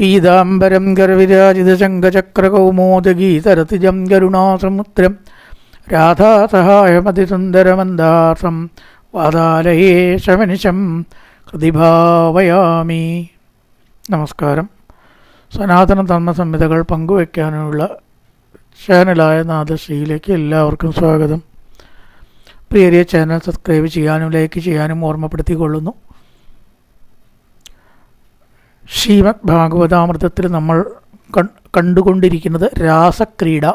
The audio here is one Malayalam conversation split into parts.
പീതാംബരം ഗർവിരാജിതശങ്കചക്രകൗമോദഗീതരതിജം കരുണാസമുദ്രം രാധാസഹായമതിസുന്ദരമന്ദാസം വാതാലയേ ശമനിശം ഹൃദിഭാവയാമി നമസ്കാരം. സനാതന ധർമ്മസംഹിതകൾ പങ്കുവയ്ക്കാനുള്ള ചാനലായ നാദശ്രീയിലേക്ക് എല്ലാവർക്കും സ്വാഗതം. പ്രിയരിയ ചാനൽ സബ്സ്ക്രൈബ് ചെയ്യാനും ലൈക്ക് ചെയ്യാനും ഓർമ്മപ്പെടുത്തിക്കൊള്ളുന്നു. ശ്രീമദ് ഭാഗവതാമൃതത്തിൽ നമ്മൾ കണ്ടുകൊണ്ടിരിക്കുന്നത് രാസക്രീഡ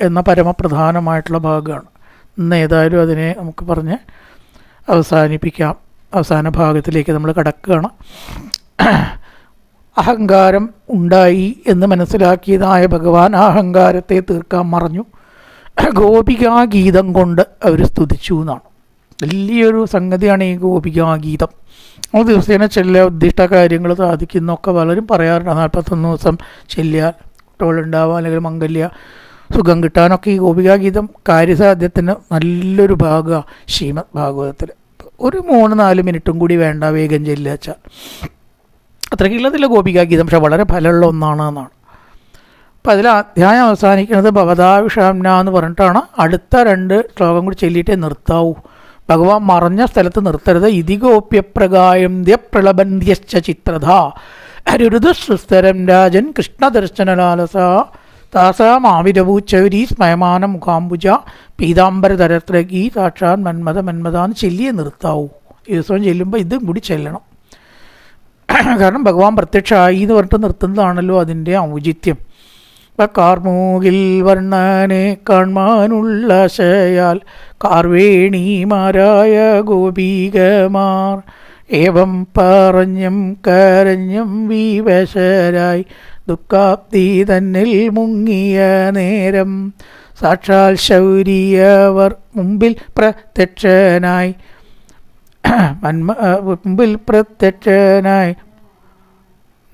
എന്ന പരമപ്രധാനമായിട്ടുള്ള ഭാഗമാണ്. ഇന്ന് ഏതായാലും അതിനെ നമുക്ക് പറഞ്ഞ് അവസാനിപ്പിക്കാം. അവസാന ഭാഗത്തിലേക്ക് നമ്മൾ കടക്കുകയാണ്. അഹങ്കാരം ഉണ്ടായി എന്ന് മനസ്സിലാക്കിയതായ ഭഗവാൻ ആ അഹങ്കാരത്തെ തീർക്കാൻ മറഞ്ഞു. ഗോപികാ ഗീതം കൊണ്ട് അവർ സ്തുതിച്ചു എന്നാണ്. വലിയൊരു സംഗതിയാണ് ഈ ഗോപികാഗീതം. ആ ദിവസേന ചെല്ലുക ഉദ്ദിഷ്ട കാര്യങ്ങൾ സാധിക്കുന്നൊക്കെ പലരും പറയാറുണ്ട്. നാൽപ്പത്തൊന്ന് ദിവസം ചെല്ലുക കുട്ടികളുണ്ടാവുക അല്ലെങ്കിൽ മംഗല്യ സുഖം കിട്ടാനൊക്കെ ഈ ഗോപികാഗീതം കാര്യസാധ്യത്തിന് നല്ലൊരു ഭാഗമാണ് ശ്രീമദ് ഭാഗവതത്തിൽ ഒരു മൂന്ന് നാല് മിനിറ്റും കൂടി വേണ്ട വേഗം ചെല്ലുക വെച്ചാൽ അത്രയ്ക്കുള്ളതില്ല ഗോപികാഗീതം പക്ഷെ വളരെ ഫലമുള്ള ഒന്നാണ് എന്നാണ്. അപ്പം അതിൽ അധ്യായം അവസാനിക്കുന്നത് ഭവതാവിഷാംന എന്ന് പറഞ്ഞിട്ടാണ്. അടുത്ത രണ്ട് ശ്ലോകം കൂടി ചൊല്ലിയിട്ടേ നിർത്താവൂ. ഭഗവാൻ മറഞ്ഞ സ്ഥലത്ത് നിർത്തരുത്. ഇതിഗോപ്യപ്രകായന്ത്യ പ്രളബന്ധ്യശ്ച ചിത്രധ. അരുരുതസ്സുസ്തരം രാജൻ കൃഷ്ണദർശനലാലസ. താസാമാവിരവൂച്ചൗരി സ്മയമാന മുഖാംബുജ. പീതാംബരതരത്രകി സാക്ഷാൻ മന്മത മന്മതാന്ന് ചെല്ലിയെ നിർത്താവൂ. ഈ ദിവസവും ചെല്ലുമ്പോൾ ഇതും കൂടി ചെല്ലണം. കാരണം ഭഗവാൻ പ്രത്യക്ഷമായി എന്ന് പറഞ്ഞിട്ട് നിർത്തുന്നതാണല്ലോ അതിന്റെ ഔചിത്യം. കാർമൂകിൽ വർണനെ കാൺമാനുള്ള ശയാൽ കാർവേണിമാരായ ഗോപികമാർ. ഏവം പറഞ്ഞും കരഞ്ഞും വിവശരായി ദുഃഖാബ്ദി തന്നിൽ മുങ്ങിയ നേരം. സാക്ഷാൽ ശൗര്യവർ മുമ്പിൽ പ്രത്യക്ഷനായി. മുമ്പിൽ പ്രത്യക്ഷനായി.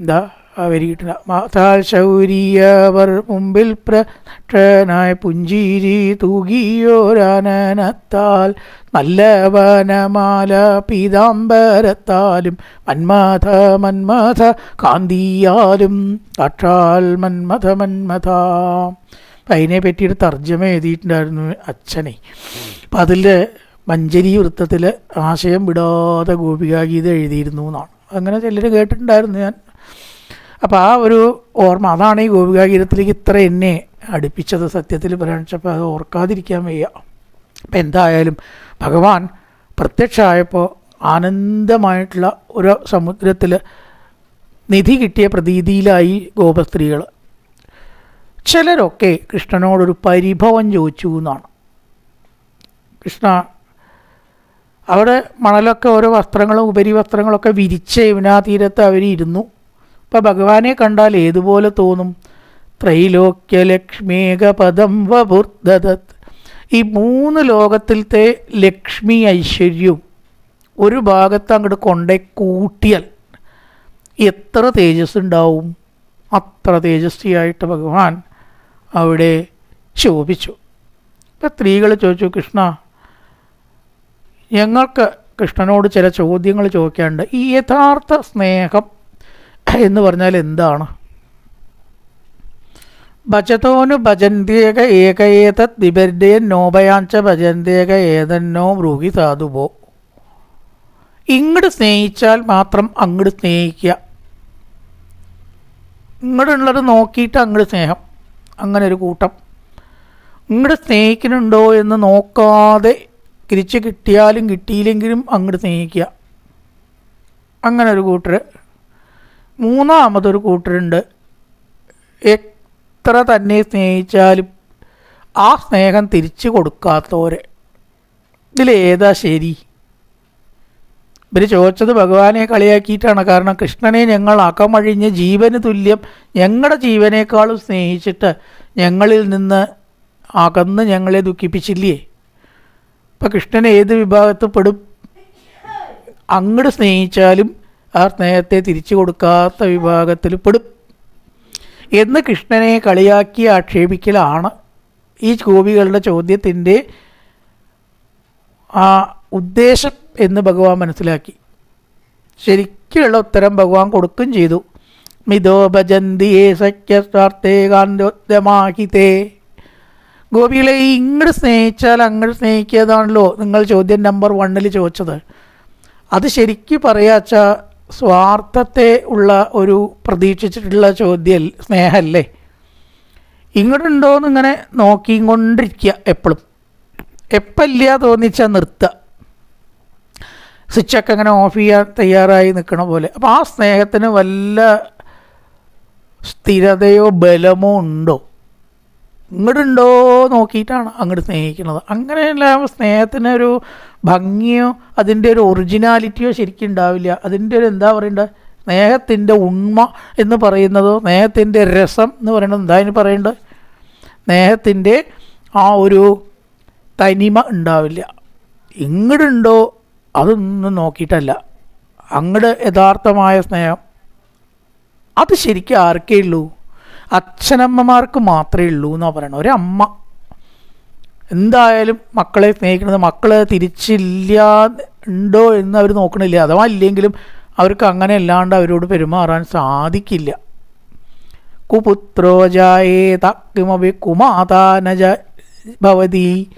എന്താ അവരിട്ടില്ല മാതാൽ ശൗര്യവർ മുമ്പിൽ പ്രക്ഷനായ പുഞ്ചിരി തൂകിയോരാനനത്താൽ നല്ല വനമാല പീതാംബരത്താലും മന്മഥ മന്മഥ കാന്തിയാലും അക്ഷാൽ മന്മഥ മന്മഥ. അതിനെ പറ്റിയിട്ട് തർജമ എഴുതിയിട്ടുണ്ടായിരുന്നു അച്ഛനെ. അപ്പം അതിൽ മഞ്ചരി വൃത്തത്തിൽ ആശയം വിടാതെ ഗോപികാഗീത എഴുതിയിരുന്നു എന്നാണ്. അങ്ങനെ ചിലർ കേട്ടിട്ടുണ്ടായിരുന്നു ഞാൻ. അപ്പോൾ ആ ഒരു ഓർമ്മ അതാണ് ഈ ഗോപികാഗീരത്തിലേക്ക് ഇത്ര എന്നെ അടുപ്പിച്ചത് സത്യത്തിൽ പറയാണിച്ചപ്പോൾ അത് ഓർക്കാതിരിക്കാൻ വയ്യ. അപ്പം എന്തായാലും ഭഗവാൻ പ്രത്യക്ഷമായപ്പോൾ ആനന്ദമായിട്ടുള്ള ഒരു സമുദ്രത്തിൽ നിധി കിട്ടിയ പ്രതീതിയിലായി ഗോപസ്ത്രീകൾ ചിലരൊക്കെ കൃഷ്ണനോടൊരു പരിഭവം ചോദിച്ചു എന്നാണ്. കൃഷ്ണ അവിടെ മണലൊക്കെ ഓരോ വസ്ത്രങ്ങളും ഉപരി വസ്ത്രങ്ങളൊക്കെ വിരിച്ച് യമുനാതീരത്ത് അവർ ഇരുന്നു അപ്പം ഭഗവാനെ കണ്ടാൽ ഏതുപോലെ തോന്നും? ത്രൈലോക്യലക്ഷ്മേകപദം വപുർദത് ഈ മൂന്ന് ലോകത്തിലത്തെ ലക്ഷ്മി ഐശ്വര്യവും ഒരു ഭാഗത്ത് അങ്ങോട്ട് കൊണ്ടേ കൂട്ടിയാൽ എത്ര തേജസ് ഉണ്ടാവും അത്ര തേജസ്വിയായിട്ട് ഭഗവാൻ അവിടെ ശോഭിച്ചു. ഇപ്പം സ്ത്രീകൾ ചോദിച്ചു കൃഷ്ണ ഞങ്ങൾക്ക് കൃഷ്ണനോട് ചില ചോദ്യങ്ങൾ ചോദിക്കാനുണ്ട്. ഈ യഥാർത്ഥ സ്നേഹം എന്ന് എന്താണ്? ഭജതോനു ഭജന്തിയക ഏകയേതത് വിപര്യ നോപയാഞ്ച ഭജന്തിയക ഏതന്നോ ബ്രൂഹി സാധുപോ ഇങ്ങോട്ട് സ്നേഹിച്ചാൽ മാത്രം അങ്ങോട്ട് സ്നേഹിക്കുക ഇങ്ങോട്ടുള്ളത് നോക്കിയിട്ട് അങ്ങോട്ട് സ്നേഹം. അങ്ങനെ ഒരു കൂട്ടം. ഇങ്ങോട്ട് സ്നേഹിക്കുന്നുണ്ടോ എന്ന് നോക്കാതെ തിരിച്ച് കിട്ടിയാലും കിട്ടിയില്ലെങ്കിലും അങ്ങോട്ട് സ്നേഹിക്കുക അങ്ങനെ ഒരു കൂട്ടർ മൂന്നാമതൊരു കൂട്ടരുണ്ട്. എത്ര തന്നെ സ്നേഹിച്ചാലും ആ സ്നേഹം തിരിച്ചു കൊടുക്കാത്തവരെ. ഇതിലേതാ ശരി? ഇവർ ചോദിച്ചത് ഭഗവാനെ കളിയാക്കിയിട്ടാണ്. കാരണം കൃഷ്ണനെ ഞങ്ങൾ അകമഴിഞ്ഞ് ജീവന് തുല്യം ഞങ്ങളുടെ ജീവനേക്കാളും സ്നേഹിച്ചിട്ട് ഞങ്ങളിൽ നിന്ന് അകന്ന് ഞങ്ങളെ ദുഃഖിപ്പിച്ചില്ലേ? ഇപ്പം കൃഷ്ണൻ ഏത് വിഭാഗത്തിൽ പെടും? അങ്ങോട്ട് സ്നേഹിച്ചാലും ആ സ്നേഹത്തെ തിരിച്ചു കൊടുക്കാത്ത വിഭാഗത്തിൽ പെടും. എന്ന് കൃഷ്ണനെ കളിയാക്കി ആക്ഷേപിക്കലാണ് ഈ ഗോപികളുടെ ചോദ്യത്തിന്റെ ആ ഉദ്ദേശം എന്ന് ഭഗവാൻ മനസ്സിലാക്കി. ശരിക്കുള്ള ഉത്തരം ഭഗവാൻ കൊടുക്കുകയും ചെയ്തു. മിതോ ഭജന്തിയെ സഖ്യസ്വാർത്ഥേകാന്തോദ്യമാഹിതേ ഗോപികളെ ഇങ്ങോട്ട് സ്നേഹിച്ചാൽ അങ്ങോട്ട് സ്നേഹിക്കാതാണല്ലോ നിങ്ങൾ ചോദ്യം നമ്പർ വണ്ണിൽ ചോദിച്ചത്. അത് ശരിക്കും പറയാച്ച സ്വാർത്ഥത്തെ ഉള്ള ഒരു പ്രതീക്ഷിച്ചിട്ടുള്ള ചോദ്യം സ്നേഹമല്ലേ ഇങ്ങോട്ടുണ്ടോ ഇങ്ങനെ നോക്കിയും കൊണ്ടിരിക്കുക എപ്പോഴും എപ്പല്ല തോന്നിച്ചാൽ നിർത്തുക സ്വിച്ചൊക്കെ അങ്ങനെ ഓഫ് ചെയ്യാൻ തയ്യാറായി നിൽക്കണ പോലെ. അപ്പോൾ ആ സ്നേഹത്തിന് വല്ല സ്ഥിരതയോ ബലമോ ഉണ്ടോ? ഇങ്ങോട്ടുണ്ടോ നോക്കിയിട്ടാണ് അങ്ങോട്ട് സ്നേഹിക്കുന്നത്. അങ്ങനെയല്ല സ്നേഹത്തിന് ഒരു ഭംഗിയോ അതിന്റെ ഒരു ഒറിജിനാലിറ്റിയോ ശരിക്കും ഉണ്ടാവില്ല. അതിന്റെ ഒരു എന്താ പറയേണ്ടത് സ്നേഹത്തിന്റെ ഉണ്മ എന്ന് പറയുന്നതോ സ്നേഹത്തിന്റെ രസം എന്ന് പറയുന്നത് എന്താ അതിന് പറയേണ്ടത് സ്നേഹത്തിന്റെ ആ ഒരു തനിമ ഉണ്ടാവില്ല. ഇങ്ങോട്ടുണ്ടോ അതൊന്നും നോക്കിയിട്ടല്ല. അങ്ങോട്ട് യഥാർത്ഥമായ സ്നേഹം. അത് ശരിക്കും ആർക്കേ ഉള്ളൂ? അച്ഛനമ്മമാർക്ക് മാത്രമേ ഉള്ളൂ എന്നാണ് ഒരു അമ്മ എന്തായാലും മക്കളെ സ്നേഹിക്കുന്നത് മക്കൾ തിരിച്ചില്ല ഉണ്ടോ എന്ന് അവർ നോക്കണില്ല. അഥവാ ഇല്ലെങ്കിലും അവർക്ക് അങ്ങനെ അല്ലാണ്ട് അവരോട് പെരുമാറാൻ സാധിക്കില്ല. കുപുത്രോ ജായേത കുമാതാനജ ഭവതി.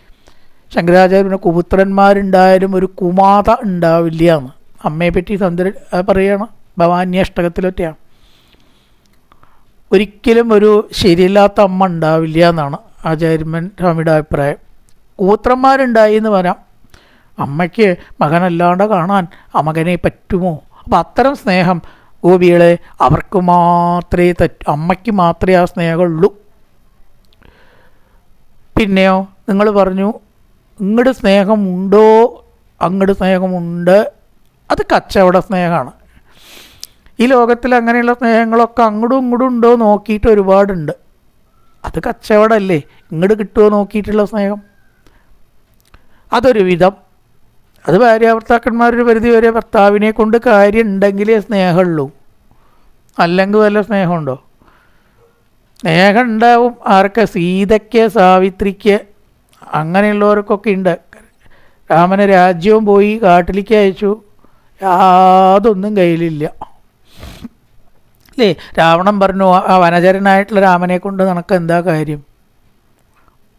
ശങ്കരാചാര്യ കുപുത്രന്മാരുണ്ടായാലും ഒരു കുമാത ഉണ്ടാവില്ല എന്ന്. അമ്മയെ സന്ദർ പറയണം ഭവാന്യ ഭവാന്യഷ്ടകത്തിലൊറ്റയാണ് ഒരിക്കലും ഒരു ശരിയില്ലാത്ത അമ്മ ഉണ്ടാവില്ല എന്നാണ് ആചാര്യമ്മൻ സ്വാമിയുടെ അഭിപ്രായം. കൂത്രന്മാരുണ്ടായി എന്ന് പറയാം. അമ്മയ്ക്ക് മകനല്ലാണ്ട് കാണാൻ ആ മകനെ പറ്റുമോ? അപ്പം അത്തരം സ്നേഹം ഗോപികളെ അവർക്ക് മാത്രമേ തറ്റു അമ്മയ്ക്ക് മാത്രമേ ആ സ്നേഹമുള്ളൂ. പിന്നെയോ നിങ്ങൾ പറഞ്ഞു ഇങ്ങോട്ട് സ്നേഹമുണ്ടോ? അങ്ങോട്ട് സ്നേഹമുണ്ട്? അത് കച്ചവട സ്നേഹമാണ്. ഈ ലോകത്തിൽ അങ്ങനെയുള്ള സ്നേഹങ്ങളൊക്കെ അങ്ങോട്ടും ഇങ്ങോട്ടും ഉണ്ടോ നോക്കിയിട്ട് ഒരുപാടുണ്ട്. അത് കച്ചവടമല്ലേ? ഇങ്ങോട്ട് കിട്ടുമോ നോക്കിയിട്ടുള്ള സ്നേഹം. അതൊരു വിധം. അത് ഭാര്യ ഭർത്താക്കന്മാരൊരു പരിധി വരെ ഭർത്താവിനെ കൊണ്ട് കാര്യം ഉണ്ടെങ്കിലേ സ്നേഹമുള്ളൂ. അല്ലെങ്കിൽ വല്ല സ്നേഹമുണ്ടോ? സ്നേഹം ഉണ്ടാവും. ആർക്ക് സീതയ്ക്ക് സാവിത്രിക്ക് അങ്ങനെയുള്ളവർക്കൊക്കെ ഉണ്ട്. രാമനെ രാജ്യവും പോയി കാട്ടിലേക്ക് അയച്ചു. യാതൊന്നും കയ്യിലില്ല. അല്ലേ രാവണൻ പറഞ്ഞു ആ വനചരനായിട്ടുള്ള രാമനെ കൊണ്ട് നിനക്ക് എന്താ കാര്യം?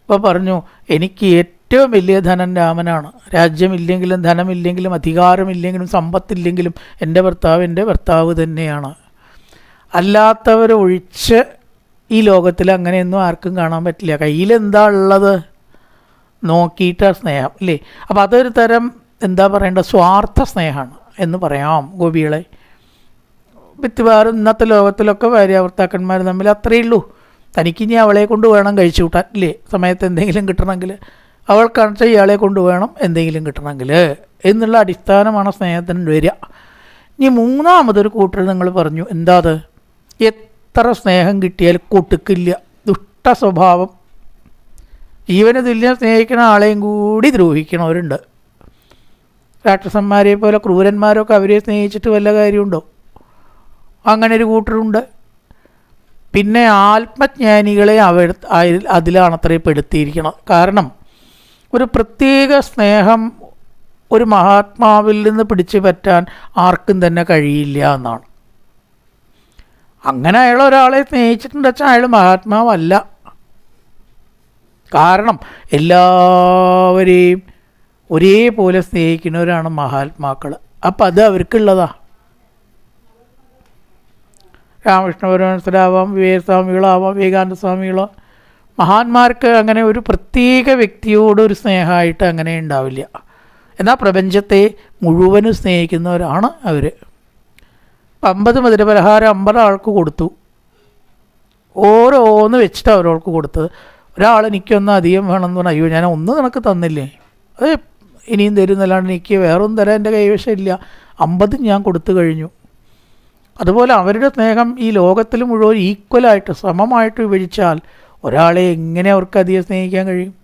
അപ്പോൾ പറഞ്ഞു എനിക്ക് ഏറ്റവും വലിയ ധനം രാമനാണ്. രാജ്യമില്ലെങ്കിലും ധനമില്ലെങ്കിലും അധികാരമില്ലെങ്കിലും സമ്പത്തില്ലെങ്കിലും എന്റെ ഭർത്താവ് എന്റെ ഭർത്താവ് തന്നെയാണ്. അല്ലാത്തവരൊഴിച്ച് ഈ ലോകത്തിൽ അങ്ങനെയൊന്നും ആർക്കും കാണാൻ പറ്റില്ല. കയ്യിലെന്താ ഉള്ളത്? നോക്കിയിട്ട് സ്നേഹം അല്ലേ അപ്പോൾ അതൊരു തരം എന്താ പറയേണ്ട സ്വാർത്ഥ സ്നേഹമാണ് എന്ന് പറയാം ഗോപികളെ. മിക്കവാറും ഇന്നത്തെ ലോകത്തിലൊക്കെ ഭാര്യാഭർത്താക്കന്മാർ തമ്മിൽ അത്രയേ ഉള്ളൂ. തനിക്ക് ഇനി അവളെ കൊണ്ട് വേണം കഴിച്ചു കൂട്ടാൻ ഇല്ലേ? സമയത്ത് എന്തെങ്കിലും കിട്ടണമെങ്കിൽ അവൾക്കാണെന്ന് ഇയാളെ കൊണ്ട് വേണം എന്തെങ്കിലും കിട്ടണമെങ്കിൽ എന്നുള്ള അടിസ്ഥാനമാണ് സ്നേഹത്തിന് വരിക. ഇനി മൂന്നാമതൊരു കൂട്ടർ നിങ്ങൾ പറഞ്ഞു എന്താ അത് എത്ര സ്നേഹം കിട്ടിയാൽ കൊടുക്കില്ല ദുഷ്ട സ്വഭാവം. ജീവന് തുല്യം സ്നേഹിക്കുന്ന ആളെയും കൂടി ദ്രോഹിക്കണവരുണ്ട്. രാക്ഷസന്മാരെ പോലെ ക്രൂരന്മാരൊക്കെ അവരെ സ്നേഹിച്ചിട്ട് വല്ല കാര്യമുണ്ടോ? അങ്ങനെ ഒരു കൂട്ടരുണ്ട്. പിന്നെ ആത്മജ്ഞാനികളെ അവർ അതിലാണ് അത്രയും പെടുത്തിയിരിക്കണം കാരണം ഒരു പ്രത്യേക സ്നേഹം ഒരു മഹാത്മാവിൽ നിന്ന് പിടിച്ചു പറ്റാൻ ആർക്കും തന്നെ കഴിയില്ല എന്നാണ്. അങ്ങനെ അയാൾ ഒരാളെ സ്നേഹിച്ചിട്ടുണ്ട് വെച്ചാൽ അയാൾ മഹാത്മാവല്ല. കാരണം എല്ലാവരെയും ഒരേപോലെ സ്നേഹിക്കുന്നവരാണ് മഹാത്മാക്കൾ അപ്പം അത് അവർക്കുള്ളതാ. രാമകൃഷ്ണ പരമഹംസരാവാം വിവേകസ്വാമികളാവാം വിവേകാനന്ദ സ്വാമികളോ മഹാന്മാർക്ക് അങ്ങനെ ഒരു പ്രത്യേക വ്യക്തിയോട് ഒരു സ്നേഹമായിട്ട് അങ്ങനെ ഉണ്ടാവില്ല. എന്നാൽ പ്രപഞ്ചത്തെ മുഴുവനും സ്നേഹിക്കുന്നവരാണ് അവർ അമ്പത് മധുരപലഹാരം അമ്പത് ആൾക്ക് കൊടുത്തു. ഓരോന്ന് വെച്ചിട്ട് അവരോൾക്ക് കൊടുത്തത്. ഒരാൾ എനിക്കൊന്ന് അധികം വേണമെന്ന് പറഞ്ഞാൽ അയ്യോ ഞാൻ ഒന്നും നിനക്ക് തന്നില്ലേ? അത് ഇനിയും തരുന്നല്ലാണ്ട് എനിക്ക് വേറൊന്നും തരാൻ എന്റെ കൈവശം ഇല്ല. അമ്പതും ഞാൻ കൊടുത്തു കഴിഞ്ഞു. അതുപോലെ അവരുടെ സ്നേഹം ഈ ലോകത്തിൽ മുഴുവൻ ഈക്വലായിട്ട് സമമായിട്ട് വിഭജിച്ചാൽ ഒരാളെ എങ്ങനെ അവർക്ക് അധികം സ്നേഹിക്കാൻ കഴിയും?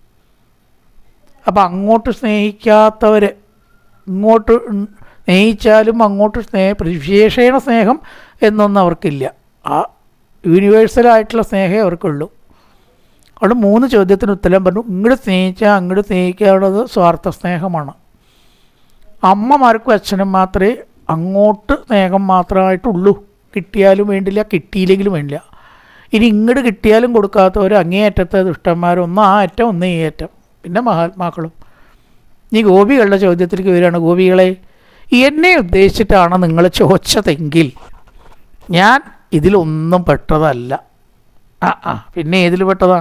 അപ്പം അങ്ങോട്ട് സ്നേഹിക്കാത്തവർ ഇങ്ങോട്ട് സ്നേഹിച്ചാലും അങ്ങോട്ട് സ്നേഹ വിശേഷണ സ്നേഹം എന്നൊന്നും അവർക്കില്ല. ആ യൂണിവേഴ്സലായിട്ടുള്ള സ്നേഹമേ അവർക്കുള്ളൂ. അവിടെ മൂന്ന് ചോദ്യത്തിന് ഉത്തരം പറഞ്ഞു. ഇങ്ങോട്ട് സ്നേഹിച്ചാൽ അങ്ങോട്ട് സ്നേഹിക്കാനുള്ളത് സ്വാർത്ഥ സ്നേഹമാണ്. അമ്മമാർക്കും അച്ഛനും മാത്രമേ അങ്ങോട്ട് സ്നേഹം മാത്രമായിട്ടുള്ളൂ. കിട്ടിയാലും വേണ്ടില്ല കിട്ടിയില്ലെങ്കിലും വേണ്ടില്ല. ഇനി ഇങ്ങോട്ട് കിട്ടിയാലും കൊടുക്കാത്തവർ അങ്ങേയറ്റത്തെ ദുഷ്ടന്മാരൊന്നും ആ അറ്റം ഒന്ന് ഈ അറ്റം. പിന്നെ മഹാത്മാക്കളും. ഇനി ഗോപികളുടെ ചോദ്യത്തിലേക്ക് വരികയാണ്. ഗോപികളെ എന്നെ ഉദ്ദേശിച്ചിട്ടാണ് നിങ്ങൾ ചോദിച്ചതെങ്കിൽ ഞാൻ ഇതിലൊന്നും പെട്ടതല്ല. ആ ആ പിന്നെ ഏതിൽ പെട്ടതാ?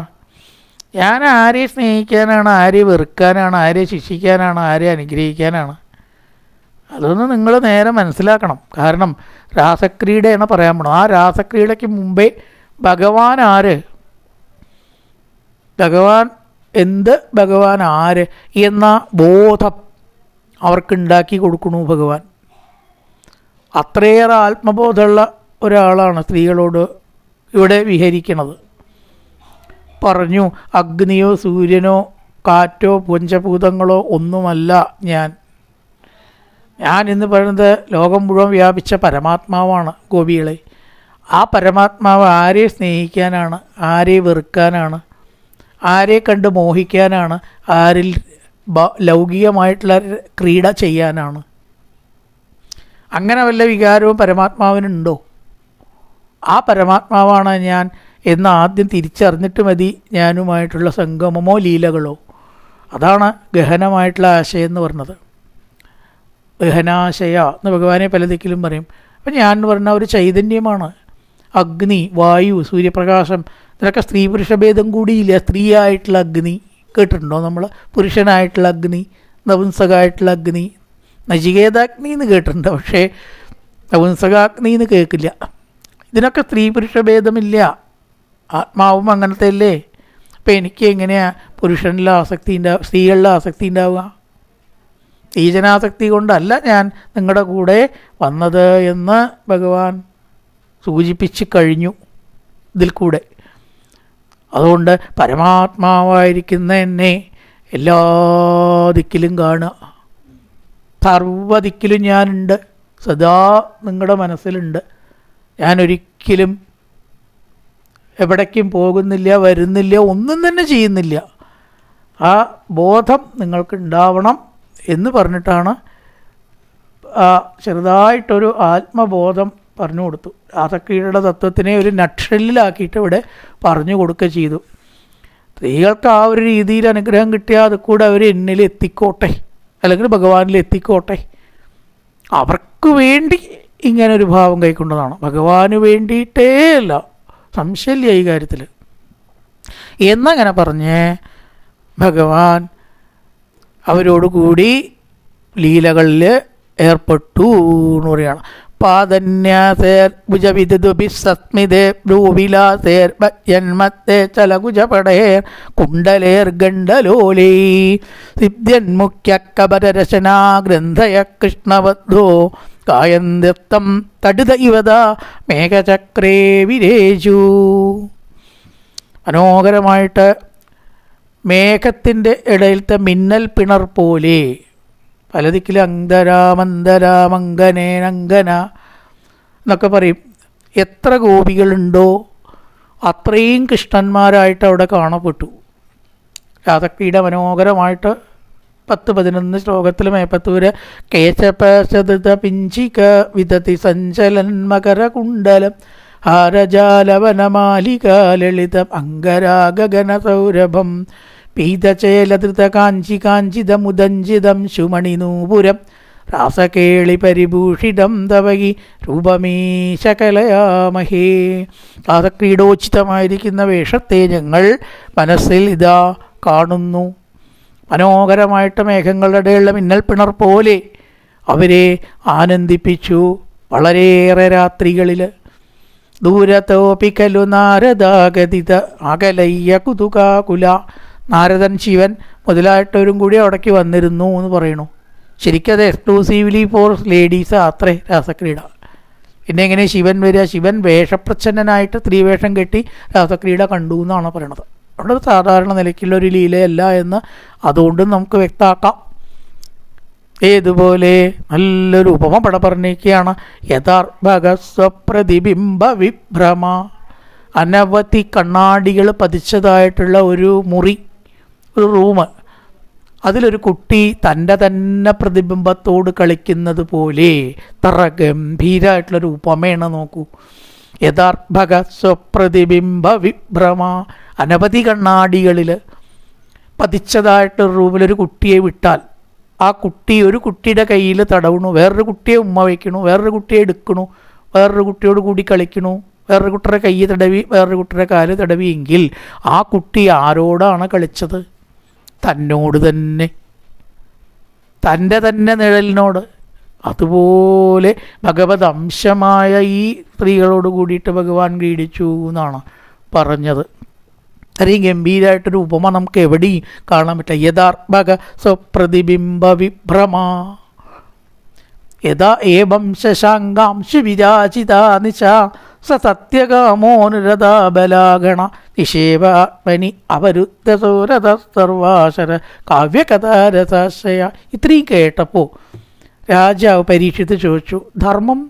ഞാൻ ആരെ സ്നേഹിക്കാനാണ് ആരെ വെറുക്കാനാണ് ആരെ ശിക്ഷിക്കാനാണ് ആരെ അനുഗ്രഹിക്കാനാണ്? അതൊന്ന് നിങ്ങൾ നേരെ മനസ്സിലാക്കണം. കാരണം രാസക്രീഡയാണ് പറയാൻ പോണത് ആ രാസക്രീഡയ്ക്ക് മുമ്പേ ഭഗവാൻ ആര്? ഭഗവാൻ എന്ത്? ഭഗവാൻ ആര് എന്ന ബോധം അവർക്കുണ്ടാക്കി കൊടുക്കണു ഭഗവാൻ. അത്രയേറെ ആത്മബോധമുള്ള ഒരാളാണ് സ്ത്രീകളോട് ഇവിടെ വിഹരിക്കണത്. പറഞ്ഞു അഗ്നിയോ സൂര്യനോ കാറ്റോ പുഞ്ചഭൂതങ്ങളോ ഒന്നുമല്ല ഞാൻ. ഞാൻ ഇന്ന് പറയുന്നത് ലോകം മുഴുവൻ വ്യാപിച്ച പരമാത്മാവാണ് ഗോപികളെ. ആ പരമാത്മാവ് ആരെ സ്നേഹിക്കാനാണ് ആരെ വെറുക്കാനാണ് ആരെ കണ്ട് മോഹിക്കാനാണ് ആരിൽ ലൗകികമായിട്ടുള്ള ക്രീഡ ചെയ്യാനാണ്. അങ്ങനെ വല്ല വികാരവും പരമാത്മാവിനുണ്ടോ? ആ പരമാത്മാവാണ് ഞാൻ എന്ന് ആദ്യം തിരിച്ചറിഞ്ഞിട്ട് മതി ഞാനുമായിട്ടുള്ള സംഗമമോ ലീലകളോ. അതാണ് ഗഹനമായിട്ടുള്ള ആശയം എന്ന് പറഞ്ഞത്. ഗഹനാശയ എന്ന് ഭഗവാനെ പല ദിക്കിലും പറയും. അപ്പം ഞാൻ എന്ന് പറഞ്ഞ ഒരു ചൈതന്യമാണ്. അഗ്നി വായു സൂര്യപ്രകാശം ഇതിനൊക്കെ സ്ത്രീ പുരുഷ ഭേദം കൂടിയില്ല. സ്ത്രീയായിട്ടുള്ള അഗ്നി കേട്ടിട്ടുണ്ടോ നമ്മൾ പുരുഷനായിട്ടുള്ള അഗ്നി നപുംസകമായിട്ടുള്ള അഗ്നി നചികേതാഗ്നി എന്ന് കേട്ടിട്ടുണ്ട്. പക്ഷേ നപുംസകാഗ്നി എന്ന് കേൾക്കില്ല. ഇതിനൊക്കെ സ്ത്രീ പുരുഷ ഭേദമില്ല. ആത്മാവും അങ്ങനത്തെ അല്ലേ? അപ്പം എനിക്ക് എങ്ങനെയാണ് പുരുഷനിലെ ആസക്തി ഉണ്ടാവുക സ്ത്രീകളിലെ ആസക്തി ഉണ്ടാവുക? സ്ത്രീജനാസക്തി കൊണ്ടല്ല ഞാൻ നിങ്ങളുടെ കൂടെ വന്നത് എന്ന് ഭഗവാൻ സൂചിപ്പിച്ച് കഴിഞ്ഞു ഇതിൽ കൂടെ. അതുകൊണ്ട് പരമാത്മാവായിരിക്കുന്ന എന്നെ എല്ലാ ദിക്കിലും കാണുക. സർവ ദിക്കിലും ഞാനുണ്ട്. സദാ നിങ്ങളുടെ മനസ്സിലുണ്ട്. ഞാനൊരിക്കലും എവിടേക്കും പോകുന്നില്ല വരുന്നില്ല ഒന്നും തന്നെ ചെയ്യുന്നില്ല. ആ ബോധം നിങ്ങൾക്ക് ഉണ്ടാവണം എന്ന് പറഞ്ഞിട്ടാണ് ചെറുതായിട്ടൊരു ആത്മബോധം പറഞ്ഞു കൊടുത്തു. രാധക്കീഴുടെ തത്വത്തിനെ ഒരു നക്ഷലിലാക്കിയിട്ട് ഇവിടെ പറഞ്ഞു കൊടുക്കുക ചെയ്തു. സ്ത്രീകൾക്ക് ആ ഒരു രീതിയിൽ അനുഗ്രഹം കിട്ടിയാൽ അത് കൂടെ അവർ എന്നിൽ എത്തിക്കോട്ടെ. അല്ലെങ്കിൽ ഭഗവാനിൽ എത്തിക്കോട്ടെ. അവർക്ക് വേണ്ടി ഇങ്ങനെ ഒരു ഭാവം കൈക്കൊണ്ടതാണ്. ഭഗവാന് വേണ്ടിയിട്ടേ അല്ല. സംശയമില്ല ഈ കാര്യത്തിൽ. എന്നങ്ങനെ പറഞ്ഞ് ഭഗവാൻ അവരോടുകൂടി ലീലകളിൽ ഏർപ്പെട്ടു എന്ന് പറയുകയാണ്. പാതന്യാസേർ ഭുജവിദുഭിസ്മിതേ ഭ്രൂവിലാസേർ ജന്മത്തെ ചലകുജപടേർ കുണ്ടലേർ ഗണ്ഡലോലേ സിദ്ധ്യന്മുഖ്യക്കബരരചനാ ഗ്രന്ഥയ കൃഷ്ണവദ്ധോ തടുത ഇവത മേഘചക്രേ വിരേജു. മനോഹരമായിട്ട് മേഘത്തിന്റെ ഇടയിലത്തെ മിന്നൽ പിണർ പോലെ. പല ദിക്കിലും അന്തരാമന്തരാമങ്കനേനങ്കന എന്നൊക്കെ പറയും. എത്ര ഗോപികളുണ്ടോ അത്രയും കൃഷ്ണന്മാരായിട്ട് അവിടെ കാണപ്പെട്ടു. രാധക്കിയുടെ മനോഹരമായിട്ട് പത്ത് പതിനൊന്ന് ശ്ലോകത്തിൽ മേപ്പത്തൂര് കേശപശത പിഞ്ചിക വിദതി സഞ്ചലൻ മകരകുണ്ടലം ഹാരജാലവനമാലിക ലളിതം അംഗരാഗഗന സൗരഭം പീതചേലധൃത കാഞ്ചി കാഞ്ചിതമുദഞ്ചിതം ശുമണിനൂപുരം. രാസകേളി പരിഭൂഷിതം തവകി രൂപമീശകലയാമഹേ. രാസക്രീഡോചിതമായിരിക്കുന്ന വേഷത്തെ ഞങ്ങൾ മനസ്സിൽ ഇതാ കാണുന്നു. മനോഹരമായിട്ട് മേഘങ്ങളുടെ ഇടയിലുള്ള മിന്നൽ പിണർ പോലെ അവരെ ആനന്ദിപ്പിച്ചു വളരെയേറെ രാത്രികളിൽ ദൂരത്തോപിക്കലു നാരദാഗതിത അകലയ്യ കുതുകാകുല നാരദൻ ശിവൻ മുതലായിട്ടവരും കൂടി അവിടേക്ക് വന്നിരുന്നു എന്ന് പറയണു ശരിക്കും അത് എക്സ്ക്ലൂസീവ്ലി ഫോർ ലേഡീസ് അത്രേ രാസക്രീഡ. പിന്നെ എങ്ങനെ ശിവൻ വരിക? ശിവൻ വേഷപ്രച്ഛന്നനായിട്ട് സ്ത്രീവേഷം കെട്ടി രാസക്രീഡ കണ്ടു എന്നാണ് പറയണത്. അവിടെ സാധാരണ നിലയ്ക്കുള്ള ഒരു ലീലയല്ല എന്ന് അതുകൊണ്ടും നമുക്ക് വ്യക്തമാക്കാം. ഏതുപോലെ നല്ലൊരു ഉപമ പട പറഞ്ഞിരിക്കുകയാണ് യഥാർഭക സ്വപ്രതിബിംബ വിഭ്രമ. അനവധി കണ്ണാടികൾ പതിച്ചതായിട്ടുള്ള ഒരു മുറി. ഒരു റൂം അതിലൊരു കുട്ടി തന്റെ തന്നെ പ്രതിബിംബത്തോട് കളിക്കുന്നത് പോലെ തറ ഗംഭീരമായിട്ടുള്ളൊരു ഉപമേണ നോക്കൂ. യഥാർത്ഥക സ്വപ്രതിബിംബ വിഭ്രമ അനവധി കണ്ണാടികളിൽ പതിച്ചതായിട്ട് റൂമിലൊരു കുട്ടിയെ വിട്ടാൽ ആ കുട്ടി ഒരു കുട്ടിയുടെ കയ്യിൽ തടവണു വേറൊരു കുട്ടിയെ ഉമ്മ വയ്ക്കണു വേറൊരു കുട്ടിയെ എടുക്കണു വേറൊരു കുട്ടിയോട് കൂടി കളിക്കണു വേറൊരു കുട്ടിയുടെ കൈ തടവി വേറൊരു കുട്ടിയുടെ കാൽ തടവിയെങ്കിൽ ആ കുട്ടി ആരോടാണ് കളിച്ചത്? തന്നോട് തന്നെ. തന്റെ തന്നെ നിഴലിനോട്. അതുപോലെ ഭഗവത് അംശമായ ഈ സ്ത്രീകളോട് കൂടിയിട്ട് ഭഗവാൻ ക്രീഡിച്ചു എന്നാണ് പറഞ്ഞത്. അത്രയും ഗംഭീരമായിട്ടൊരു ഉപമ നമുക്ക് എവിടെയും കാണാൻ പറ്റില്ല. യഥാർഭക സ്വപ്രതിബിംബ വിഭ്രമ. യഥാ ഏവം ശശാങ്കാംശു വിരാജിതാ നിശ. സ സത്യകാമോനുരഥാ ബലാഗണ നിഷേവാത്മനി അവരുദ്ധസോരഥ സർവാശര ഇത്രയും കേട്ടപ്പോൾ രാജാവ് പരീക്ഷിച്ച് ചോദിച്ചു ധർമ്മം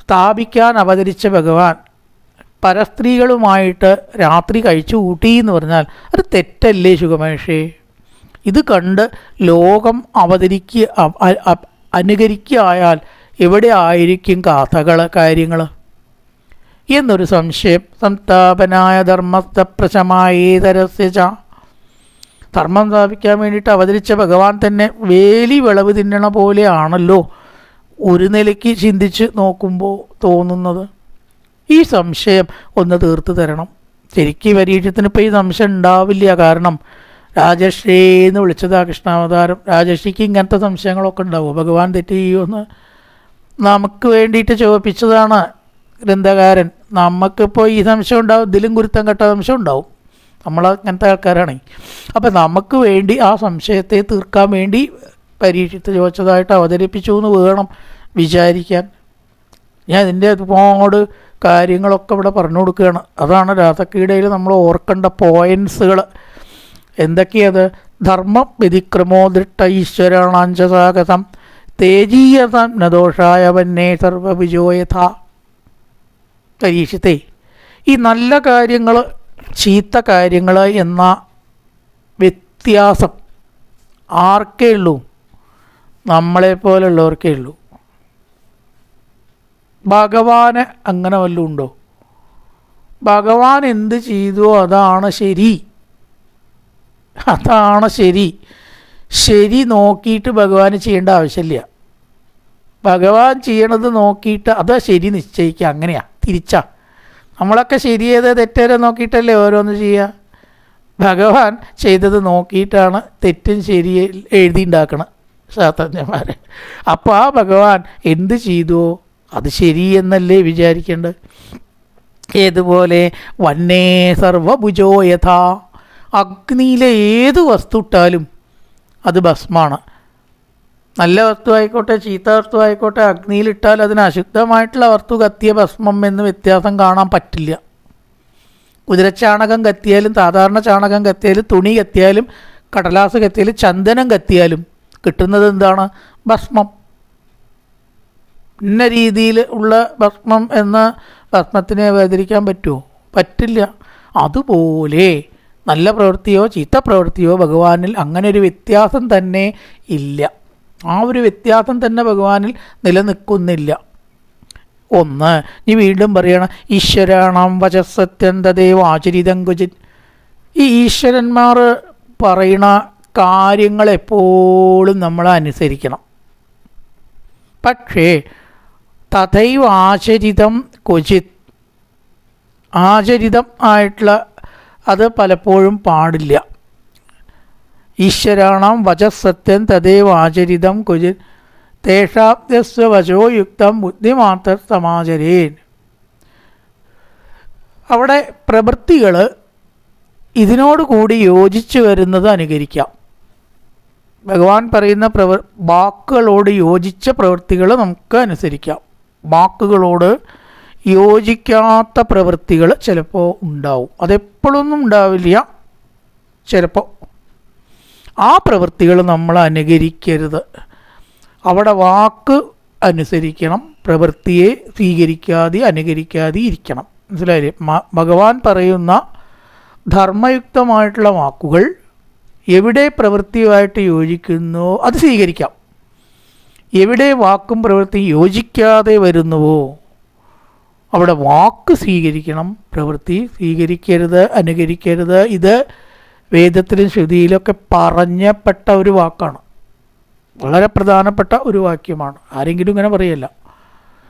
സ്ഥാപിക്കാൻ അവതരിച്ച ഭഗവാൻ പരസ്ത്രീകളുമായിട്ട് രാത്രി കഴിച്ചു കൂട്ടി എന്ന് പറഞ്ഞാൽ അത് തെറ്റല്ലേ ശുഖമേഷേ ഇത് കണ്ട് ലോകം അവതരിക്കുക അനുകരിക്കായാൽ എവിടെ ആയിരിക്കും കഥകൾ കാര്യങ്ങൾ എന്നൊരു സംശയം. സംതാപനായ ധർമ്മസ്ഥ പ്രശമായേതരസ്യ ച. ധർമ്മം സ്ഥാപിക്കാൻ വേണ്ടിയിട്ട് അവതരിച്ച ഭഗവാൻ തന്നെ വേലി വിളവ് തിന്നണ പോലെയാണല്ലോ ഒരു നിലയ്ക്ക് ചിന്തിച്ച് നോക്കുമ്പോൾ തോന്നുന്നത്. ഈ സംശയം ഒന്ന് തീർത്തു തരണം. ശരിക്കും പരീക്ഷത്തിന് ഇപ്പോൾ ഈ സംശയം ഉണ്ടാവില്ല. കാരണം രാജശ്രീ എന്ന് വിളിച്ചതാ കൃഷ്ണാവതാരം. രാജശ്രീക്ക് ഇങ്ങനത്തെ സംശയങ്ങളൊക്കെ ഉണ്ടാവും. ഭഗവാൻ തെറ്റ് ചെയ്യുമെന്ന് നമുക്ക് വേണ്ടിയിട്ട് ചോദിപ്പിച്ചതാണ്. ഗ്രന്ഥകാരൻ നമുക്കിപ്പോൾ ഈ സംശയം ഉണ്ടാവും ഇതിലും ഗുരുത്തം കെട്ട സംശയം ഉണ്ടാവും. നമ്മൾ അങ്ങനത്തെ ആൾക്കാരാണ്. അപ്പം നമുക്ക് വേണ്ടി ആ സംശയത്തെ തീർക്കാൻ വേണ്ടി പരീക്ഷിച്ച് ചോദിച്ചതായിട്ട് അവതരിപ്പിച്ചു എന്ന് വേണം വിചാരിക്കാൻ. ഞാൻ ഇതിന്റെ ഒരുപാട് കാര്യങ്ങളൊക്കെ ഇവിടെ പറഞ്ഞു കൊടുക്കുകയാണ്. അതാണ് രാസക്രീഡയിൽ നമ്മൾ ഓർക്കേണ്ട പോയിൻസുകൾ എന്തൊക്കെയത്? ധർമ്മം വ്യതിക്രമോദൃഷ്ട ഈശ്വരാണാഞ്ചസാഗതം തേജീയതം നദോഷായ സർവവിജോയഥ പരീക്ഷത്തെ. ഈ നല്ല കാര്യങ്ങൾ ചീത്ത കാര്യങ്ങൾ എന്ന വ്യത്യാസം ആർക്കേ ഉള്ളൂ? നമ്മളെപ്പോലുള്ളവർക്കേ ഉള്ളൂ. ഭഗവാന് അങ്ങനെ വല്ലതും ഉണ്ടോ? ഭഗവാൻ എന്ത് ചെയ്തു? അതാണ് ശരി. അതാണ് ശരി. ശരി നോക്കിയിട്ട് ഭഗവാൻ ചെയ്യേണ്ട ആവശ്യമില്ല. ഭഗവാൻ ചെയ്യണത് നോക്കിയിട്ട് അതാ ശരി നിശ്ചയിക്കുക. അങ്ങനെയാ. തിരിച്ചാ. നമ്മളൊക്കെ ശരിയേത് തെറ്റേരെ നോക്കിയിട്ടല്ലേ ഓരോന്ന് ചെയ്യുക ഭഗവാൻ ചെയ്തത് നോക്കിയിട്ടാണ് തെറ്റും ശരി എഴുതിണ്ടാക്കണം ശാസ്ത്രജ്ഞന്മാർ അപ്പോൾ ആ ഭഗവാൻ എന്ത് ചെയ്തുവോ അത് ശരിയെന്നല്ലേ വിചാരിക്കേണ്ടത് ഏതുപോലെ? വന്നേ സർവഭുജോ യഥാ. അഗ്നിയിലെ ഏത് വസ്തു ഇട്ടാലും അത് ഭസ്മാണ്. നല്ല വസ്തു ആയിക്കോട്ടെ ചീത്ത വസ്തു ആയിക്കോട്ടെ അഗ്നിയിലിട്ടാൽ അതിന് അശുദ്ധമായിട്ടുള്ള വസ്തു കത്തിയ ഭസ്മം എന്ന് വ്യത്യാസം കാണാൻ പറ്റില്ല. കുതിരച്ചാണകം കത്തിയാലും സാധാരണ ചാണകം കത്തിയാലും തുണി കത്തിയാലും കടലാസ് കത്തിയാലും ചന്ദനം കത്തിയാലും കിട്ടുന്നത് എന്താണ്? ഭസ്മം. ഇന്ന രീതിയിൽ ഉള്ള ഭസ്മം എന്ന ഭസ്മത്തിനെ വേദരിക്കാൻ പറ്റുമോ പറ്റില്ല. അതുപോലെ നല്ല പ്രവൃത്തിയോ ചീത്ത പ്രവൃത്തിയോ ഭഗവാനിൽ അങ്ങനെ ഒരു വ്യത്യാസം തന്നെ ഇല്ല. ആ ഒരു വ്യത്യാസം തന്നെ ഭഗവാനിൽ നിലനിൽക്കുന്നില്ല. ഒന്ന് നീ വീണ്ടും പറയണം ഈശ്വരാണാം വചസത്യന്തദേവ ആചരിതം കുചിൻ ഈ ഈശ്വരന്മാർ പറയണ കാര്യങ്ങളെപ്പോഴും നമ്മൾ അനുസരിക്കണം. പക്ഷേ തഥൈവ ആചരിതം ക്വചിത്. ആചരിതം ആയിട്ടുള്ള അത് പലപ്പോഴും പാടില്ല. ഈശ്വരാണാം വചസത്യം തദൈവ ആചരിതം കുജി തേഷാബ്ദസ്വ യുക്തം ബുദ്ധിമാത്ര സമാചരേൻ. അവിടെ പ്രവൃത്തികൾ ഇതിനോടുകൂടി യോജിച്ചു വരുന്നത് അനുകരിക്കാം. ഭഗവാൻ പറയുന്ന പ്രവർ വാക്കുകളോട് യോജിച്ച പ്രവൃത്തികൾ നമുക്ക് അനുസരിക്കാം. വാക്കുകളോട് യോജിക്കാത്ത പ്രവൃത്തികൾ ചിലപ്പോൾ ഉണ്ടാവും. അതെപ്പോഴൊന്നും ഉണ്ടാവില്ല. ചിലപ്പോൾ ആ പ്രവൃത്തികൾ നമ്മൾ അനുകരിക്കരുത്. അവിടെ വാക്ക് അനുസരിക്കണം പ്രവൃത്തിയെ സ്വീകരിക്കാതെ അനുകരിക്കാതെ ഇരിക്കണം. മനസ്സിലായില്ലേ? ഭഗവാൻ പറയുന്ന ധർമ്മയുക്തമായിട്ടുള്ള വാക്കുകൾ എവിടെ പ്രവൃത്തിയുമായിട്ട് യോജിക്കുന്നോ അത് സ്വീകരിക്കാം. എവിടെ വാക്കും പ്രവൃത്തിയും യോജിക്കാതെ വരുന്നുവോ അവിടെ വാക്ക് സ്വീകരിക്കണം പ്രവൃത്തി സ്വീകരിക്കരുത് അനുകരിക്കരുത്. ഇത് വേദത്തിലും ശ്രുതിയിലൊക്കെ പറഞ്ഞപ്പെട്ട ഒരു വാക്കാണ്. വളരെ പ്രധാനപ്പെട്ട ഒരു വാക്യമാണ്. ആരെങ്കിലും ഇങ്ങനെ പറയല്ല.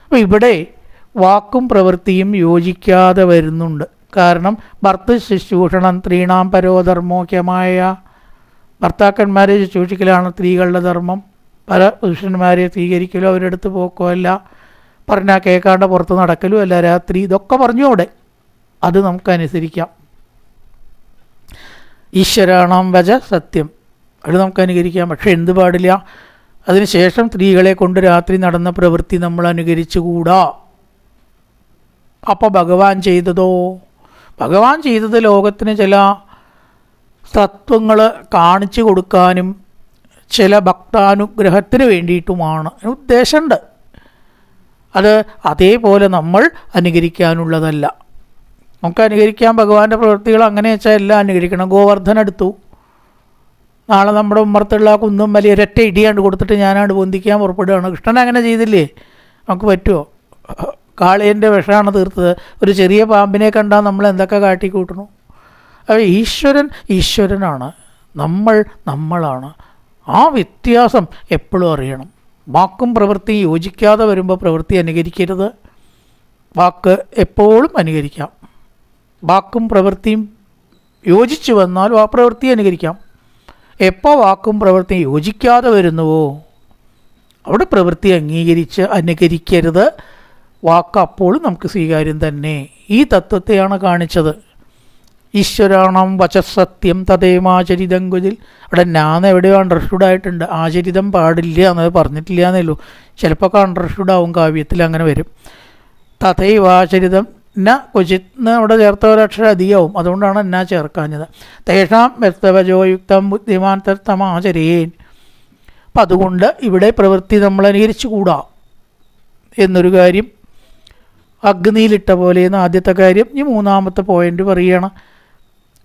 അപ്പോൾ ഇവിടെ വാക്കും പ്രവൃത്തിയും യോജിക്കാതെ വരുന്നുണ്ട്. കാരണം ഭർത്ത ശുശ്രൂഷണം സ്ത്രീണാം പരോധർമ്മോക്യമായ ഭർത്താക്കന്മാരെ ശുശ്രൂഷിക്കലാണ് സ്ത്രീകളുടെ ധർമ്മം. പല പുരുഷന്മാരെ സ്വീകരിക്കലോ അവരുടെ അടുത്ത് പോക്കോ അല്ല. പറഞ്ഞാൽ കേൾക്കാണ്ട് പുറത്ത് നടക്കലും അല്ല. രാത്രി ഇതൊക്കെ പറഞ്ഞു അവിടെ അത് നമുക്ക് അനുസരിക്കാം. ഈശ്വരാണാം വച സത്യം. അത് നമുക്ക് അനുകരിക്കാം. പക്ഷെ എന്ത് പാടില്ല? അതിനുശേഷം സ്ത്രീകളെ കൊണ്ട് രാത്രി നടന്ന പ്രവൃത്തി നമ്മൾ അനുകരിച്ചുകൂടാ അപ്പോൾ ഭഗവാൻ ചെയ്തതോ? ഭഗവാൻ ചെയ്തത് ലോകത്തിന് ചില തത്വങ്ങൾ കാണിച്ചു കൊടുക്കാനും ചില ഭക്താനുഗ്രഹത്തിന് വേണ്ടിയിട്ടുമാണ്. ഉദ്ദേശമുണ്ട്. അത് അതേപോലെ നമ്മൾ അനുകരിക്കാനുള്ളതല്ല. നമുക്ക് അനുകരിക്കാൻ ഭഗവാന്റെ പ്രവൃത്തികൾ അങ്ങനെ വെച്ചാൽ എല്ലാം അനുകരിക്കണം. ഗോവർദ്ധൻ എടുത്തു നാളെ നമ്മുടെ ഉമ്മറത്തുള്ള ആ കുന്നും വലിയ ഒരൊറ്റ ഇടിയാണ്ട് കൊടുത്തിട്ട് ഞാനാണ്ട് പൊന്തിക്കാൻ പുറപ്പെടുകയാണ്. കൃഷ്ണൻ അങ്ങനെ ചെയ്തില്ലേ? നമുക്ക് പറ്റുമോ? കാളിയന്റെ വിഷമാണ് തീർത്തത്. ഒരു ചെറിയ പാമ്പിനെ കണ്ടാൽ നമ്മൾ എന്തൊക്കെ കാട്ടിക്കൂട്ടണു? അപ്പോൾ ഈശ്വരൻ ഈശ്വരനാണ്. നമ്മൾ നമ്മളാണ്. ആ വ്യത്യാസം എപ്പോഴും അറിയണം. വാക്കും പ്രവൃത്തിയും യോജിക്കാതെ വരുമ്പോൾ പ്രവൃത്തി അനുകരിക്കരുത്. വാക്ക് എപ്പോഴും അനുകരിക്കാം. വാക്കും പ്രവൃത്തിയും യോജിച്ചു വന്നാൽ ആ പ്രവൃത്തി അനുകരിക്കാം. എപ്പോൾ വാക്കും പ്രവൃത്തിയും യോജിക്കാതെ വരുന്നുവോ? അവിടെ പ്രവൃത്തി അംഗീകരിച്ച് അനുകരിക്കരുത്. വാക്ക് അപ്പോഴും നമുക്ക് സ്വീകാര്യം തന്നെ. ഈ തത്വത്തെയാണ് കാണിച്ചത്. ഈശ്വരാണം വചസത്യം തതേമാചരിതം കുതിൽ അവിടെ ഞാൻ എവിടെയോ അണ്ടർസ്റ്റുഡ് ആയിട്ടുണ്ട് ആചരിതം പാടില്ല എന്നത് പറഞ്ഞിട്ടില്ല എന്നേ ചിലപ്പോൾ അണ്ടർസ്റ്റുഡ് ആവും കാവ്യത്തിൽ അങ്ങനെ വരും. തഥൈവാചരിതം ന ക്വചിത്. എന്ന് അവിടെ ചേർത്ത ഒരക്ഷരം അധികവും. അതുകൊണ്ടാണ് എന്നാ ചേർക്കാഞ്ഞത്. തേഷാം വ്യക്തവജോയുക്തം ബുദ്ധിമാൻ തമാചരേൻ അപ്പം അതുകൊണ്ട് ഇവിടെ പ്രവൃത്തി നമ്മൾ അനുകരിച്ചുകൂടാ എന്നൊരു കാര്യം അഗ്നിയിലിട്ട പോലെ എന്ന ആദ്യത്തെ കാര്യം ഈ മൂന്നാമത്തെ പോയിന്റ് പറയുകയാണ്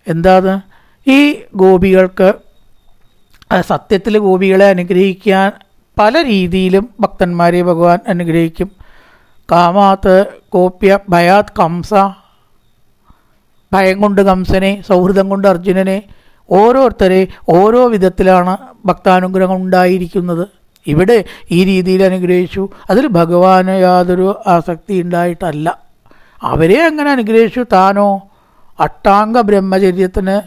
എന്താത് ഈ ഗോപികൾക്ക് സത്യത്തിൽ ഗോപികളെ അനുഗ്രഹിക്കാൻ പല രീതിയിലും ഭക്തന്മാരെ ഭഗവാൻ അനുഗ്രഹിക്കും. കാമാത്ത് കോപ്യ ഭയാത് കംസ ഭയം കൊണ്ട് കംസനെ സൗഹൃദം കൊണ്ട് അർജുനനെ ഓരോരുത്തരെ ഓരോ വിധത്തിലാണ് ഭക്താനുഗ്രഹം ഉണ്ടായിരിക്കുന്നത്. ഇവിടെ ഈ രീതിയിൽ അനുഗ്രഹിച്ചു. അതിൽ ഭഗവാന് യാതൊരു ആസക്തി ഉണ്ടായിട്ടല്ല. അവരെ അങ്ങനെ അനുഗ്രഹിച്ചു. താനോ അഷ്ടാംഗ ബ്രഹ്മചര്യത്തിന്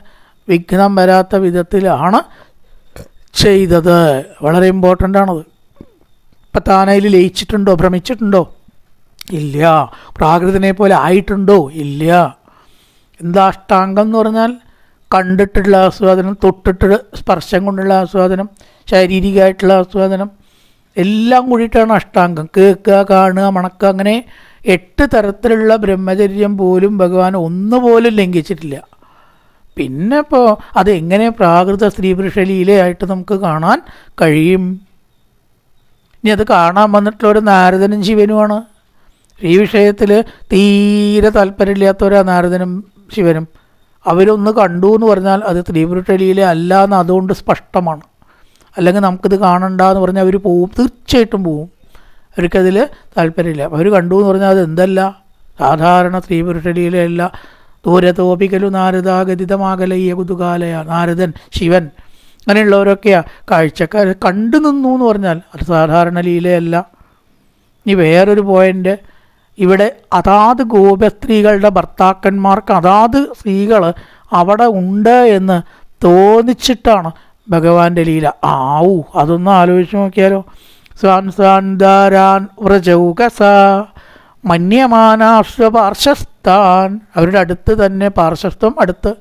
വിഘ്നം വരാത്ത വിധത്തിലാണ് ചെയ്തത്. വളരെ ഇമ്പോർട്ടന്റ് ആണത്. ഇപ്പം താനയിൽ ലയിച്ചിട്ടുണ്ടോ? ഭ്രമിച്ചിട്ടുണ്ടോ? ഇല്ല. പ്രാകൃതനെ പോലെ ആയിട്ടുണ്ടോ? ഇല്ല. എന്താ അഷ്ടാംഗം എന്ന് പറഞ്ഞാൽ കണ്ടിട്ടുള്ള ആസ്വാദനം തൊട്ടിട്ടുള്ള സ്പർശം കൊണ്ടുള്ള ആസ്വാദനം ശാരീരികമായിട്ടുള്ള ആസ്വാദനം എല്ലാം കൂടിയിട്ടാണ് അഷ്ടാംഗം. കേൾക്കുക കാണുക മണക്കുക അങ്ങനെ എട്ട് തരത്തിലുള്ള ബ്രഹ്മചര്യം പോലും ഭഗവാൻ ഒന്നുപോലും ലംഘിച്ചിട്ടില്ല. പിന്നെ ഇപ്പോൾ അതെങ്ങനെ പ്രാകൃത സ്ത്രീ പുരുഷ ലീലയായിട്ട് നമുക്ക് കാണാൻ കഴിയും? ഇനി അത് കാണാൻ വന്നിട്ടുള്ള ഒരു നാരദനും ശിവനുമാണ്. ഈ വിഷയത്തിൽ തീരെ താല്പര്യമില്ലാത്തവരാ നാരദനും ശിവനും. അവരൊന്ന് കണ്ടു എന്ന് പറഞ്ഞാൽ അത് സ്ത്രീപുരുഷ ലീല അല്ല എന്ന് അതുകൊണ്ട് സ്പഷ്ടമാണ്. അല്ലെങ്കിൽ നമുക്കിത് കാണണ്ട എന്ന് പറഞ്ഞാൽ അവർ പോവും തീർച്ചയായിട്ടും പോവും. അവർക്കതിൽ താല്പര്യമില്ല. അവർ കണ്ടു എന്ന് പറഞ്ഞാൽ അത് എന്തല്ല സാധാരണ സ്ത്രീപുരുഷ അല്ല ദൂരത്തോപിക്കലു നാരദാഗതിതമാകലയ്യ കുതുകാലയ. നാരദൻ ശിവൻ അങ്ങനെയുള്ളവരൊക്കെയാണ് കാഴ്ചക്കാർ കണ്ടു നിന്നു എന്ന് പറഞ്ഞാൽ അത് സാധാരണ ലീലയല്ല. ഇനി വേറൊരു പോയിന്റ് ഇവിടെ അതാത് ഗോപസ്ത്രീകളുടെ ഭർത്താക്കന്മാർക്ക് അതാത് സ്ത്രീകൾ അവിടെ ഉണ്ട് എന്ന് തോന്നിച്ചിട്ടാണ് ഭഗവാന്റെ ലീല. ആവൂ അതൊന്ന് ആലോചിച്ച് നോക്കിയാലോ. സ്വാൻ സ്വാൻദാരാൻ വ്രജൗകസ മന്യമാനാശ്വ പാർശ്വസ്ഥാൻ അവരുടെ അടുത്ത് തന്നെ പാർശ്വസ്ഥം അടുത്ത്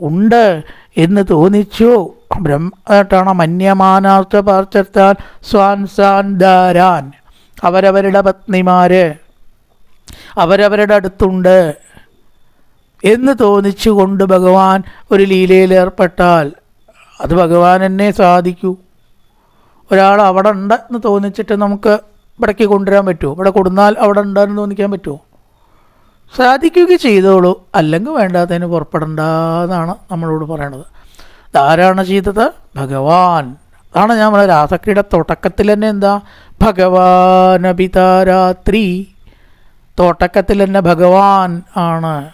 ഉണ്ട് എന്ന് തോന്നിച്ചു. ബ്രഹ്മട്ടാണ് മന്യമാനാശ്വ പാർശ്വസ്ഥാൻ സ്വാൻ ധാരാൻ അവരവരുടെ പത്നിമാര് അവരവരുടെ അടുത്തുണ്ട് എന്ന് തോന്നിച്ചുകൊണ്ട് ഭഗവാൻ ഒരു ലീലയിൽ ഏർപ്പെട്ടാൽ അത് ഭഗവാൻ എന്നെ സാധിക്കൂ. ഒരാൾ അവിടെ ഉണ്ട് എന്ന് തോന്നിച്ചിട്ട് നമുക്ക് ഇവിടേക്ക് കൊണ്ടുവരാൻ പറ്റുമോ? ഇവിടെ കൊടുന്നാൽ അവിടെ ഉണ്ടെന്ന് തോന്നിക്കാൻ പറ്റുമോ? സാധിക്കുക ചെയ്തോളൂ. അല്ലെങ്കിൽ വേണ്ടാത്തതിന് പുറപ്പെടണ്ട എന്നാണ് നമ്മളോട് പറയണത്. ധാരാണ ചെയ്തത്? ഭഗവാൻ. അതാണ് ഞാൻ പറഞ്ഞ രാസക്രിയുടെ തുടക്കത്തിൽ തന്നെ എന്താ? ഭഗവാനപിതാരാത്രി തോട്ടക്കത്തിൽ തന്നെ ഭഗവാൻ ആണ്.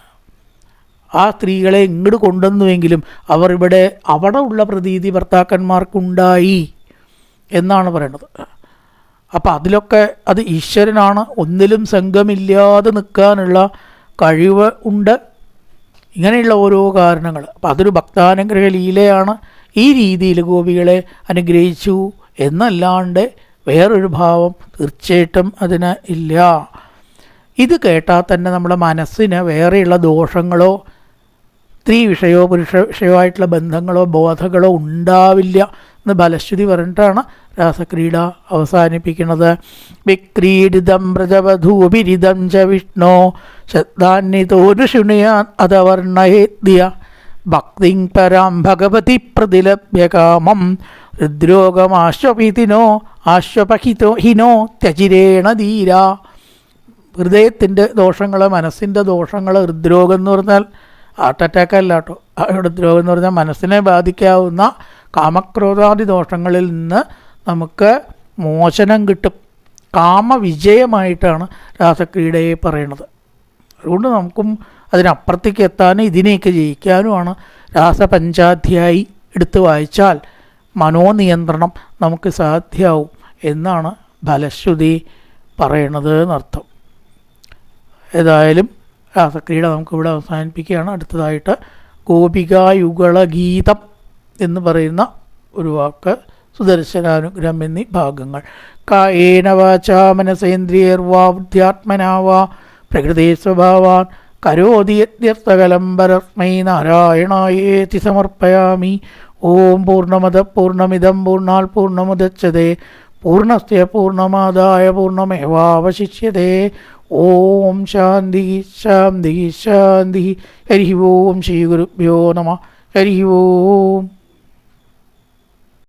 ആ സ്ത്രീകളെ ഇങ്ങോട്ട് കൊണ്ടുവന്നുവെങ്കിലും അവർ ഇവിടെ അവിടെ ഉള്ള പ്രതീതി ഭർത്താക്കന്മാർക്കുണ്ടായി എന്നാണ് പറയുന്നത് അപ്പം അതിലൊക്കെ അത് ഈശ്വരനാണ്. ഒന്നിലും സംഘമില്ലാതെ നിൽക്കാനുള്ള കഴിവ് ഉണ്ട്. ഇങ്ങനെയുള്ള ഓരോ കാരണങ്ങൾ. അപ്പം അതൊരു ഭക്താനുഗ്രഹ ലീലയാണ്. ഈ രീതിയിൽ ഗോപികളെ അനുഗ്രഹിച്ചു എന്നല്ലാണ്ട് വേറൊരു ഭാവം തീർച്ചയായിട്ടും അതിന് ഇല്ല. ഇത് കേട്ടാൽ തന്നെ നമ്മുടെ മനസ്സിന് വേറെയുള്ള ദോഷങ്ങളോ സ്ത്രീ വിഷയോ പുരുഷ വിഷയമായിട്ടുള്ള ബന്ധങ്ങളോ ബോധങ്ങളോ ഉണ്ടാവില്ല എന്ന് ബലശ്രുതി പറഞ്ഞിട്ടാണ് രാസക്രീഡ അവസാനിപ്പിക്കുന്നത്. വിക്രീഡിതം വ്രജവധൂപിരിതം ച വിഷ്ണോ ശബ്ദാന്യതോരുഷുണിയാൻ അതവർണയേദ്യ ഭക്തിം പരാം ഭഗവതി പ്രതിലഭ്യകാമം. ഹൃദ്രോഗമാശ്വപിതിനോ ആശ്വപഹിതോ ഹിനോ ത്യജിരേണ ധീര. ഹൃദയത്തിന്റെ ദോഷങ്ങൾ മനസ്സിന്റെ ദോഷങ്ങൾ ഹൃദ്രോഗം എന്ന് പറഞ്ഞാൽ ഹാർട്ട് അറ്റാക്ക് അല്ല കേട്ടോ ഹൃദ്രോഗം എന്ന് പറഞ്ഞാൽ മനസ്സിനെ ബാധിക്കാവുന്ന കാമക്രോധാദി ദോഷങ്ങളിൽ നിന്ന് നമുക്ക് മോചനം കിട്ടും. കാമവിജയമായിട്ടാണ് രാസക്രീഡയെ പറയുന്നത് അതുകൊണ്ട് നമുക്കും അതിനപ്പുറത്തേക്ക് എത്താനും ഇതിനെയൊക്കെ ജയിക്കാനുമാണ് രാസപഞ്ചാധ്യായി എടുത്ത് വായിച്ചാൽ മനോനിയന്ത്രണം നമുക്ക് സാധ്യമാവും എന്നാണ് ഫലശ്രുതി പറയണത് എന്നർത്ഥം. ഏതായാലും രാസക്രീഡ നമുക്കിവിടെ അവസാനിപ്പിക്കുകയാണ്. അടുത്തതായിട്ട് ഗോപികായുഗള ഗീതം എന്ന് പറയുന്ന ഒരു വാക്ക് സുദർശനാനുഗ്രഹം എന്നീ ഭാഗങ്ങൾ. കായേന വാചാ മനസേന്ദ്രിയർവാ ബുദ്ധ്യാത്മനാവാ പ്രകൃതി സ്വഭാവാൻ കരോതി പരസ്മൈ നാരായണായേതി സമർപ്പയാമി. ഓം പൂർണമത പൂർണമിതം പൂർണാൽ പൂർണമുദച്ഛതേ പൂർണസ്യ പൂർണമാദായ പൂർണമേവാവശിഷ്യതേ ഓം ശാന്തി ശാന്തി ശാന്തി ഹരി ഓം ശ്രീ ഗുരുഭ്യോ നമ ഹരി ഓം